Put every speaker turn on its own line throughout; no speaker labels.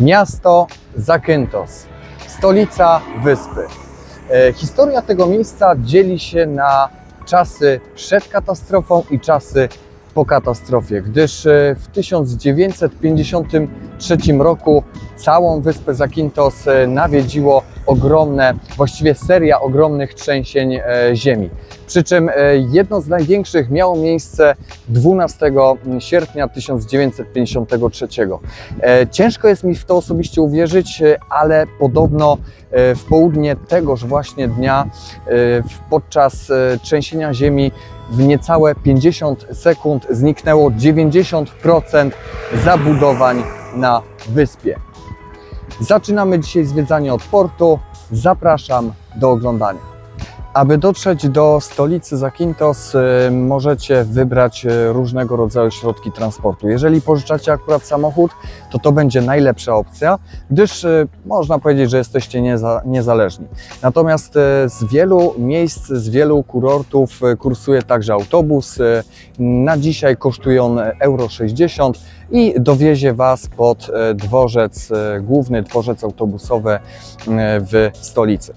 Miasto Zakynthos, stolica wyspy. E, historia tego miejsca dzieli się na czasy przed katastrofą i czasy po katastrofie, gdyż e, w 1950 2023 roku całą wyspę Zakynthos e, nawiedziło ogromne, właściwie seria ogromnych trzęsień e, ziemi. Przy czym e, jedno z największych miało miejsce 12 sierpnia 1953. Ciężko jest mi w to osobiście uwierzyć, ale podobno w południe tegoż właśnie dnia podczas trzęsienia ziemi w niecałe 50 sekund zniknęło 90% zabudowań na wyspie. Zaczynamy dzisiaj zwiedzanie od portu. Zapraszam do oglądania. Aby dotrzeć do stolicy Zakynthos, y, możecie wybrać y, różnego rodzaju środki transportu. Jeżeli pożyczacie akurat samochód, to to będzie najlepsza opcja, gdyż y, można powiedzieć, że jesteście nieza, niezależni. Natomiast z wielu miejsc, z wielu kurortów kursuje także autobus. Na dzisiaj kosztuje on euro 60 i dowiezie Was pod dworzec główny, dworzec autobusowy w stolicy.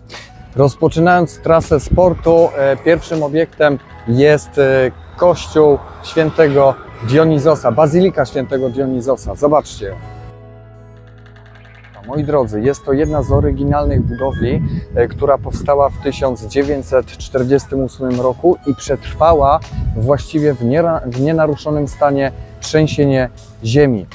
Rozpoczynając trasę sportu, e, pierwszym obiektem jest e, kościół świętego Dionizosa, bazylika świętego Dionizosa. Zobaczcie ją. Moi drodzy, jest to jedna z oryginalnych budowli, e, która powstała w 1948 roku i przetrwała właściwie w, w nienaruszonym stanie trzęsienie ziemi.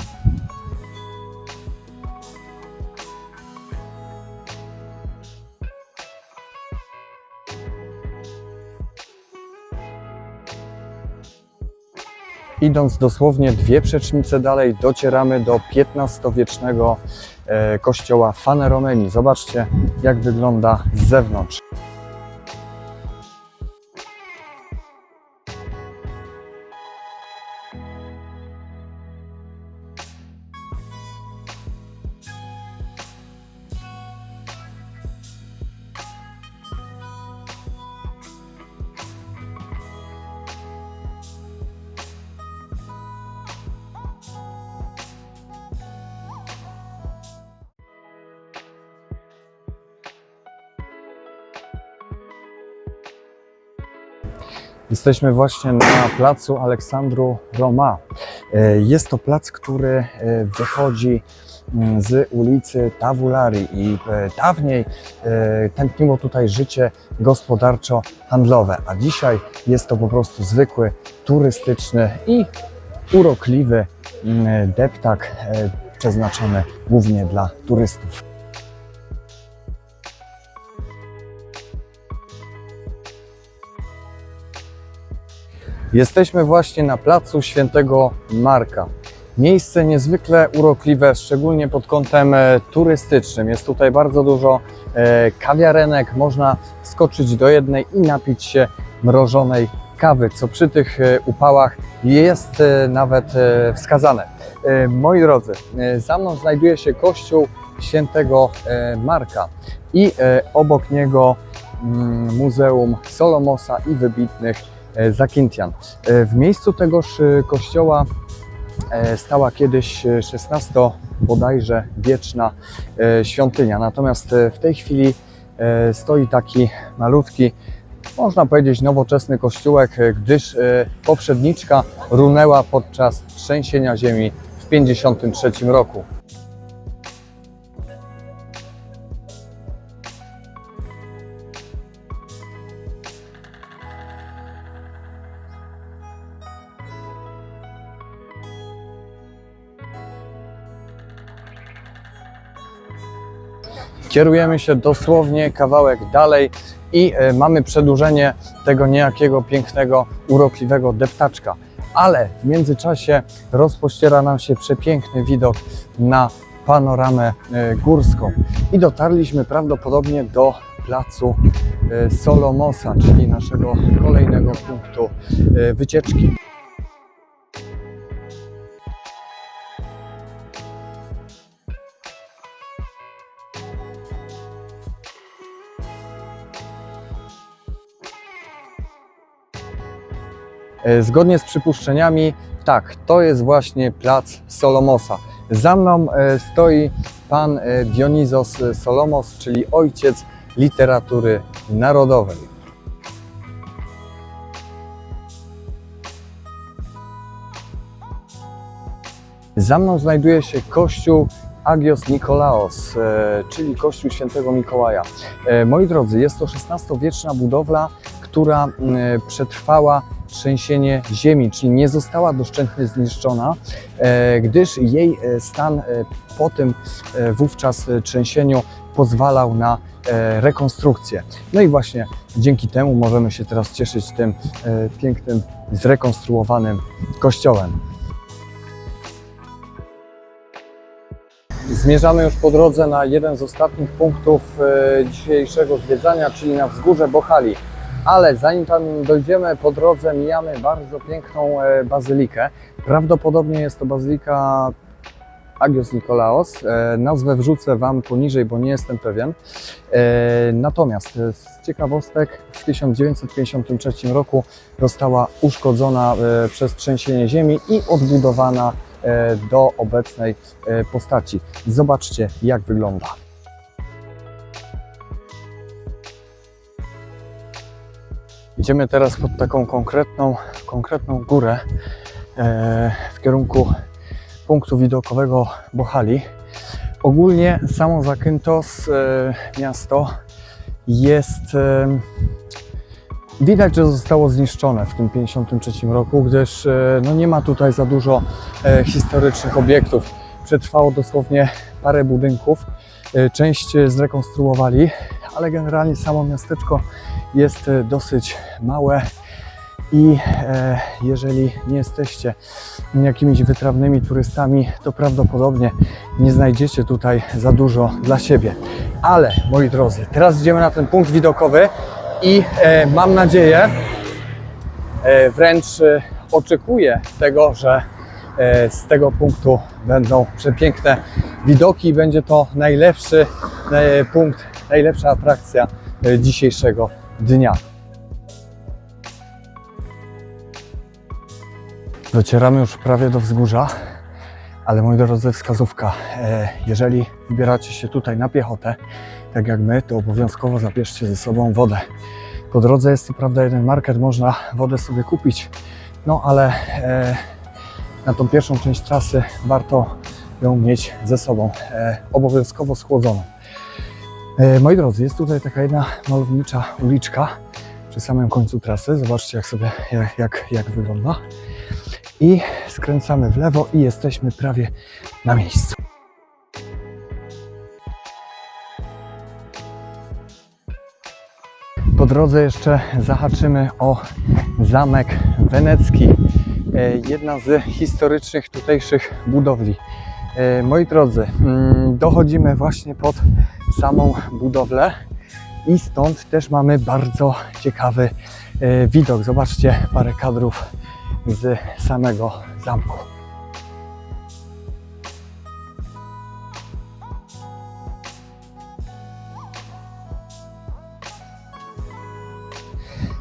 Idąc dosłownie dwie przecznice dalej, docieramy do XV-wiecznego e, kościoła Faneromeni. Zobaczcie, jak wygląda z zewnątrz. Jesteśmy właśnie na placu Aleksandru Roma. E, Jest to plac, który e, wychodzi mm, z ulicy Tavulari i e, dawniej tętniło tutaj życie gospodarczo-handlowe, a dzisiaj jest to po prostu zwykły, turystyczny i urokliwy mm, deptak przeznaczony głównie dla turystów. Jesteśmy właśnie na placu Świętego Marka. Miejsce niezwykle urokliwe, szczególnie pod kątem e, turystycznym. Jest tutaj bardzo dużo e, kawiarenek, można skoczyć do jednej i napić się mrożonej kawy, co przy tych e, upałach jest nawet wskazane. Moi drodzy, za mną znajduje się kościół Świętego Marka i obok niego mm, Muzeum Solomosa i wybitnych e, Zakyntian. E, W miejscu tegoż e, kościoła stała kiedyś e, 16 bodajże wieczna świątynia. Natomiast w tej chwili stoi taki malutki, można powiedzieć nowoczesny kościółek, gdyż poprzedniczka runęła podczas trzęsienia ziemi w 1953 roku. Kierujemy się dosłownie kawałek dalej i e, mamy przedłużenie tego niejakiego pięknego, urokliwego deptaczka. Ale w międzyczasie rozpościera nam się przepiękny widok na panoramę e, górską. I dotarliśmy prawdopodobnie do placu e, Solomosa, czyli naszego kolejnego punktu wycieczki. Zgodnie z przypuszczeniami, tak, to jest właśnie plac Solomosa. Za mną e, stoi pan e, Dionizos Solomos, czyli ojciec literatury narodowej. Za mną znajduje się kościół Agios Nikolaos, e, czyli kościół świętego Mikołaja. E, Moi drodzy, jest to XVI-wieczna budowla, która przetrwała trzęsienie ziemi, czyli nie została doszczętnie zniszczona, e, gdyż jej e, stan e, po tym wówczas trzęsieniu pozwalał na rekonstrukcję. No i właśnie dzięki temu możemy się teraz cieszyć tym pięknym, zrekonstruowanym kościołem. Zmierzamy już po drodze na jeden z ostatnich punktów dzisiejszego zwiedzania, czyli na wzgórze Bochali. Ale zanim tam dojdziemy, po drodze mijamy bardzo piękną e, bazylikę. Prawdopodobnie jest to bazylika Agios Nikolaos. E, Nazwę wrzucę Wam poniżej, bo nie jestem pewien. E, Natomiast z ciekawostek w 1953 roku została uszkodzona przez trzęsienie ziemi i odbudowana do obecnej postaci. Zobaczcie, jak wygląda. Idziemy teraz pod taką konkretną, konkretną górę e, w kierunku punktu widokowego Bohali. Ogólnie samo Zakynthos, e, miasto, jest e, Widać, że zostało zniszczone w tym 53 roku, gdyż no, nie ma tutaj za dużo e, historycznych obiektów. Przetrwało dosłownie parę budynków, e, część zrekonstruowali, ale generalnie samo miasteczko jest e, dosyć małe i e, jeżeli nie jesteście jakimiś wytrawnymi turystami, to prawdopodobnie nie znajdziecie tutaj za dużo dla siebie. Ale moi drodzy, teraz idziemy na ten punkt widokowy i e, mam nadzieję, e, wręcz e, oczekuję tego, że z tego punktu będą przepiękne widoki i będzie to najlepszy e, punkt, najlepsza atrakcja e, dzisiejszego dnia. Docieramy już prawie do wzgórza, ale moi drodzy, wskazówka. E, Jeżeli wybieracie się tutaj na piechotę, tak jak my, to obowiązkowo zabierzcie ze sobą wodę. Po drodze jest co prawda jeden market, można wodę sobie kupić, no ale e, na tą pierwszą część trasy warto ją mieć ze sobą, e, obowiązkowo schłodzoną. E, moi drodzy, jest tutaj taka jedna malownicza uliczka przy samym końcu trasy. Zobaczcie jak sobie, jak, jak, jak wygląda. I skręcamy w lewo i jesteśmy prawie na miejscu. Po drodze jeszcze zahaczymy o zamek wenecki, e, jedna z historycznych tutejszych budowli. E, Moi drodzy, mm, dochodzimy właśnie pod samą budowlę i stąd też mamy bardzo ciekawy e, widok. Zobaczcie parę kadrów z samego zamku.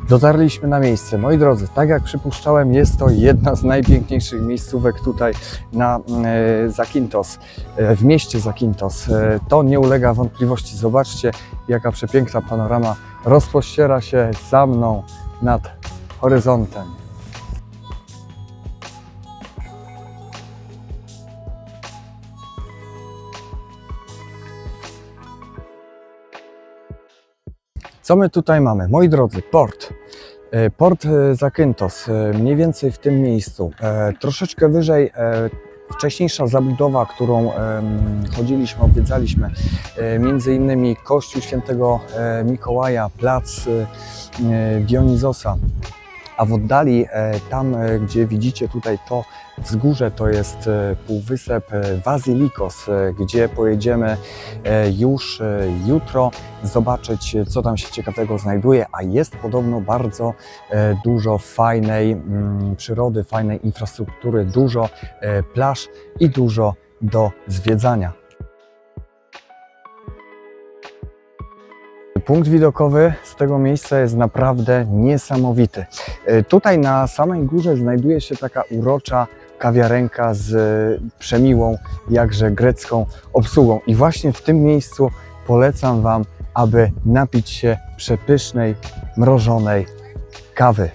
Dotarliśmy na miejsce. Moi drodzy, tak jak przypuszczałem, jest to jedna z najpiękniejszych miejscówek tutaj na e, Zakynthos, e, w mieście Zakynthos. E, to nie ulega wątpliwości. Zobaczcie, jaka przepiękna panorama rozpościera się za mną nad horyzontem. Co my tutaj mamy? Moi drodzy, port. E, Port e, Zakynthos, e, mniej więcej w tym miejscu. Troszeczkę wyżej wcześniejsza zabudowa, którą chodziliśmy, odwiedzaliśmy, między innymi Kościół Świętego Mikołaja, plac Dionizosa, a w oddali, tam gdzie widzicie tutaj to wzgórze, to jest e, półwysep e, Wazilikos, e, gdzie pojedziemy już jutro zobaczyć, co tam się ciekawego znajduje, a jest podobno bardzo dużo fajnej mm, przyrody, fajnej infrastruktury, dużo plaż i dużo do zwiedzania. Punkt widokowy z tego miejsca jest naprawdę niesamowity. Tutaj na samej górze znajduje się taka urocza kawiarenka z e, przemiłą, jakże grecką obsługą. I właśnie w tym miejscu polecam Wam, aby napić się przepysznej, mrożonej kawy,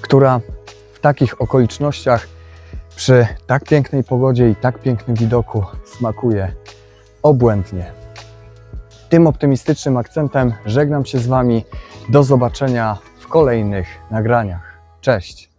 która w takich okolicznościach, przy tak pięknej pogodzie i tak pięknym widoku smakuje obłędnie. Tym optymistycznym akcentem żegnam się z Wami. Do zobaczenia kolejnych nagraniach. Cześć!